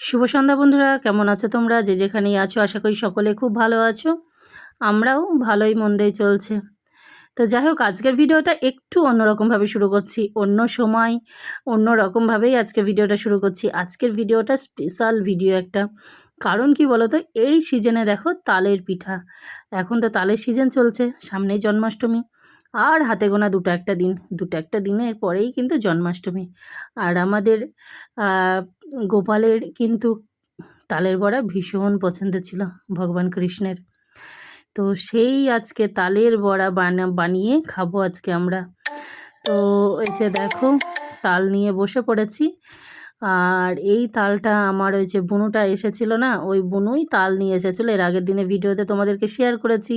শুভ সন্ধ্যা বন্ধুরা, কেমন আছো তোমরা? যে যেখানেই আছো, আশা করি সকলে খুব ভালো আছো। আমরাও ভালোই মন্দেই চলছে। তো যাই হোক, আজকের ভিডিওটা একটু অন্যরকমভাবে শুরু করছি। অন্য সময় অন্য রকমভাবেই আজকে ভিডিওটা শুরু করছি। আজকের ভিডিওটা স্পেশাল ভিডিও একটা। কারণ কি বলো তো এই সিজনে দেখো তালের পিঠা। এখন তো তালের সিজন চলছে, সামনেই জন্মাষ্টমী। আর হাতে গোনা দুটো একটা দিন, দুটো একটা দিনের পরেই কিন্তু জন্মাষ্টমী। আর আমাদের গোপালের কিন্তু তালের বড়া ভীষণ পছন্দ ছিল ভগবান কৃষ্ণের। তো সেই আজকে তালের বড়া বানা, বানিয়ে খাব আজকে আমরা। তো এই যে দেখো, তাল নিয়ে বসে পড়েছি। আর এই তালটা আমার ওই যে বুনুটা এসেছিল না, ওই বুনুই তাল নিয়ে এসেছিল। এর আগের দিনে ভিডিওতে তোমাদেরকে শেয়ার করেছি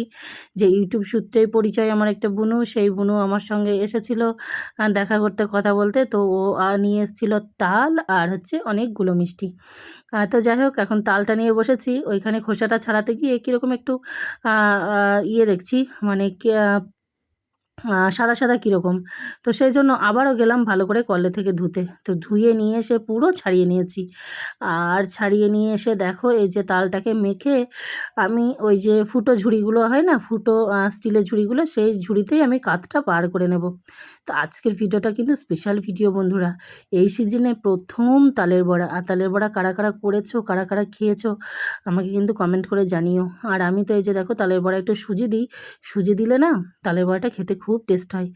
যে ইউটিউব সূত্রেই পরিচয় আমার একটা বুনু, সেই বুনু আমার সঙ্গে এসেছিল দেখা করতে, কথা বলতে। তো ও নিয়ে এসেছিল তাল আর হচ্ছে অনেকগুলো মিষ্টি। তো যাই হোক, এখন তালটা নিয়ে বসেছি। ওইখানে খোসাটা ছাড়াতে গিয়ে কীরকম একটু ইয়ে দেখছি। মানে সাদা সাদা কীরকম। তো সেই জন্য আবারও গেলাম ভালো করে কলে থেকে ধুতে। তো ধুয়ে নিয়ে এসে পুরো ছাড়িয়ে নিয়েছি। আর ছাড়িয়ে নিয়ে এসে দেখো এই যে তালটাকে মেখে আমি ওই যে ফুটো ঝুড়িগুলো হয় না, ফুটো স্টিলের ঝুড়িগুলো, সেই ঝুড়িতেই আমি কাতটা পার করে নেব। তো আজকের ভিডিওটা কিন্তু স্পেশাল ভিডিও বন্ধুরা। এই সিজনে প্রথম তালের বড়া। আর তালের বড়া কারা কারা করেছ, কারা কারা খেয়েছো, আমাকে কিন্তু কমেন্ট করে জানিও। আর আমি তো এই যে দেখো তালের বড়া একটু সুজি দিই। সুজি দিলে না তালের বড়াটা খেতে খুব টেস্ট হয়।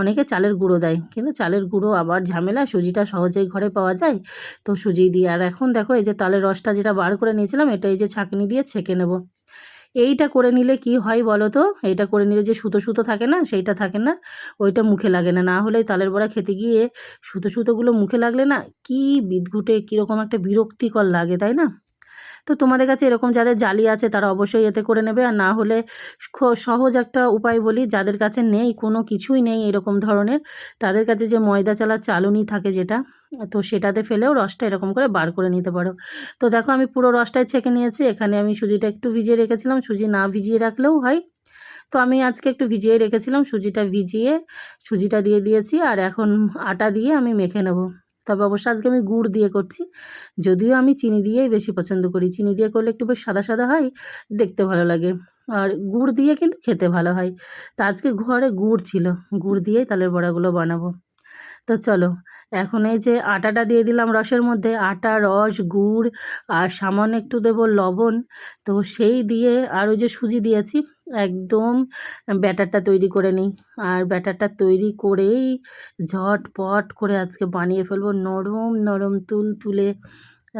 অনেকে চালের গুঁড়ো দেয়, কিন্তু চালের গুঁড়ো আবার ঝামেলা সুজিটা সহজেই ঘরে পাওয়া যায়, তো সুজি দিই। আর এখন দেখো এই যে তালের রসটা যেটা বার করে নিয়েছিলাম, এটা এই যে ছাঁকনি দিয়ে ছেঁকে নেব। এইটা করে নিলে কি হয় বলো তো? এইটা করে নিলে যে সুতো সুতো থাকে না, সেইটা থাকে না, ওইটা মুখে লাগে না। না হলে তালের বড়া খেতে গিয়ে সুতো সুতোগুলো মুখে লাগলে না কি বিদঘুটে, কীরকম একটা বিরক্তিকর লাগে, তাই না? তো তোমাদের কাছে এরকম যাদের জালি আছে তারা অবশ্যই এতে করে নেবে। আর না হলে সহজ একটা উপায় বলি, যাদের কাছে নেই, কোনো কিছুই নেই এরকম ধরনের, তাদের কাছে যে ময়দা চালা চালুনি থাকে যেটা, তো সেটাতে ফেলেও রসটা এরকম করে বার করে নিতে পারো। তো দেখো আমি পুরো রসটাই ছেঁকে নিয়েছি, এখানে আমি সুজিটা একটু ভিজিয়ে রেখেছিলাম, সুজি না ভিজিয়ে রাখলেও হয়। তো আমি আজকে একটু ভিজিয়ে রেখেছিলাম, সুজিটা ভিজিয়ে সুজিটা দিয়ে দিয়েছি, আর এখন আটা দিয়ে আমি মেখে নেব। তবে অবশ্য আজকে আমি গুড় দিয়ে করছি। যদিও আমি চিনি দিয়েই বেশি পছন্দ করি। চিনি দিয়ে করলে একটু বেশ সাদা সাদা হয়, দেখতে ভালো লাগে। আর গুড় দিয়ে কিন্তু খেতে ভালো হয়। তা আজকে ঘরে গুড় ছিল। গুড় দিয়েই তালের বড়াগুলো বানাবো। তো চলো এখন এই যে আটাটা দিয়ে দিলাম রসের মধ্যে, আটা, রস, গুড়, আর সামান্য একটু দেবো লবণ। তো সেই দিয়ে আর ওই যে সুজি দিয়েছি, একদম ব্যাটারটা তৈরি করে নিই। আর ব্যাটারটা তৈরি করেই ঝটপট করে আজকে বানিয়ে ফেলব নরম নরম তুল তুলে,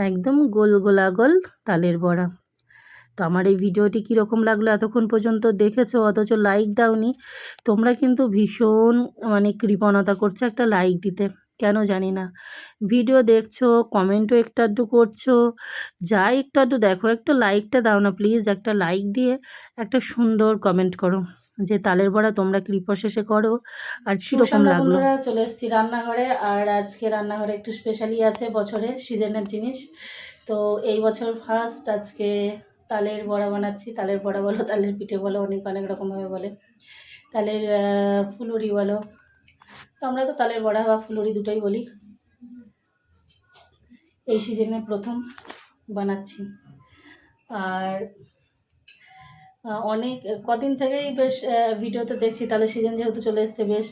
একদম গোল গোলাগোল তালের বড়া। তো আমার এই ভিডিওটি কীরকম লাগল এতক্ষণ পর্যন্ত দেখেছ, অথচ লাইক দাওনি। তোমরা কিন্তু ভীষণ মানে কৃপণতা করছ একটা লাইক দিতে। কেন জানি না। ভিডিও দেখছ কমেন্টও একটু আধটু করছ যাই একটু আধটু দেখো একটু লাইকটা দাও না প্লিজ একটা লাইক দিয়ে একটা সুন্দর কমেন্ট করো যে তালের বড়া তোমরা কৃপা শেষে করো আর কীরকম লাগল? চলে এসেছি রান্নাঘরে আর আজকে রান্নাঘরে একটু স্পেশালি আছে বছরের সিজনের জিনিস। তো এই বছর ফার্স্ট আজকে তালের বড়া বানাচ্ছি। তালের বড়া বলো তালের পিঠে বলো অনেক অনেক রকমভাবে বলে। তালের ফুলুরি বলো তো আমরা তো তালের বড়া বা ফুলুরি দুটোই বলি। এই সিজনে প্রথম বানাচ্ছি। আর অনেক, কদিন থেকেই বেশ ভিডিওতে দেখছি তালের সিজন যেহেতু চলে এসছে, বেশ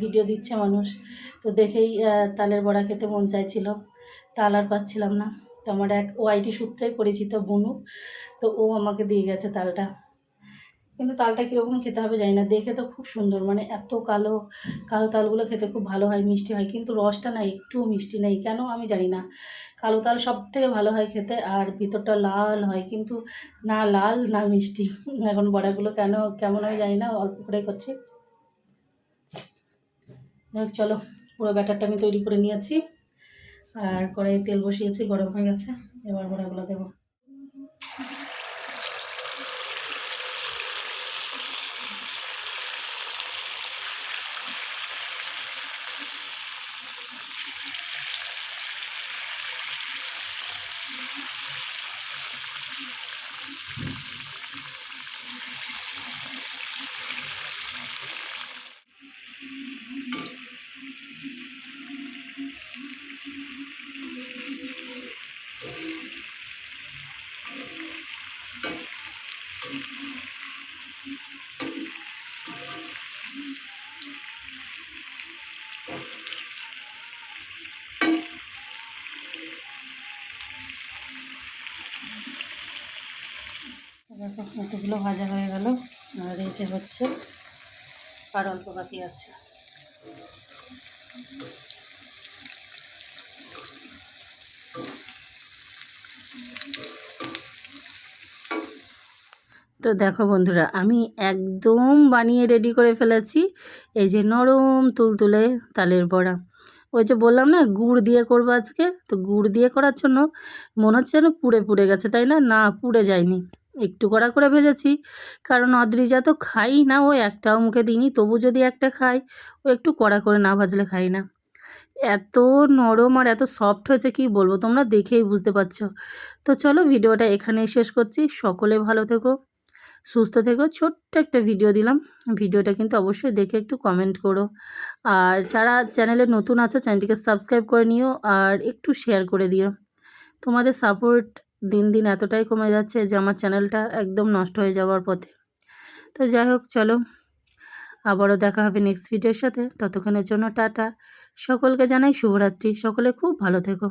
ভিডিও দিচ্ছে মানুষ। তো দেখেই তালের বড়া খেতে মন চাইছিল। তাল আর পাচ্ছিলাম না। তো আমার এক ওআইটি সূত্রেই পরিচিত বুনু, তো ও আমাকে দিয়ে গেছে তালটা। কিন্তু তালটা কীরকম খেতে হবে জানি না। দেখে তো খুব সুন্দর। মানে এত কালো কালো তালগুলো খেতে খুব ভালো হয়, মিষ্টি হয়। কিন্তু রসটা না একটুও মিষ্টি নেই। কেন আমি জানি না। কালো তাল সব থেকে ভালো হয় খেতে, আর ভিতরটা লাল হয়। কিন্তু না লাল, না মিষ্টি। এখন বড়াগুলো কেন, কেমন হয় জানি না, অল্প করে করছি। চলো, পুরো ব্যাটারটা আমি তৈরি করে নিয়েছি। আর কড়াইয়ে তেল বসিয়েছি, গরম হয়ে গেছে। এবার বড়াগুলো দেবো। দেখো কতগুলো ভাজা হয়ে গেল। আর এই যে হচ্ছে আর অল্প বাকি আছে। তো দেখো বন্ধুরা, আমি একদম বানিয়ে রেডি করে ফেলেছি। এই যে নরম তুলতুলে তালের বড়া। ওই যে বললাম না, গুড় দিয়ে করব আজকে। তো গুড় দিয়ে করার জন্য মনে হচ্ছে যেন পুড়ে পুড়ে গেছে, তাই না? না, পুড়ে যায়নি। একটু কড়া করে ভেজেছি। কারণ অদ্রিজা তো খাই না, ও একটাও মুখে দিইনি। তবু যদি একটা খাই, ও একটু কড়া করে না ভাজলে খাই না। এত নরম আর এত সফট হয়েছে, কি বলব? তোমরা দেখেই বুঝতে পারছ। তো চলো, ভিডিওটা এখানেই শেষ করছি। সকলে ভালো থেকো। সুস্থ থেকো ছোট্ট একটা ভিডিও দিলাম। ভিডিওটা কিন্তু অবশ্যই দেখে একটু কমেন্ট করো। আর যারা চ্যানেলে নতুন আছো চ্যানেলটিকে সাবস্ক্রাইব করে নিও আর একটু শেয়ার করে দিও। তোমাদের সাপোর্ট দিন দিন এতটাই কমে যাচ্ছে যে আমার চ্যানেলটা একদম নষ্ট হয়ে যাওয়ার পথে। তো যাই হোক, চলো। আবারও দেখা হবে নেক্সট ভিডিওর সাথে। ততক্ষণের জন্য টাটা। সকলকে জানাই শুভরাত্রি। সকলে খুব ভালো থেকো।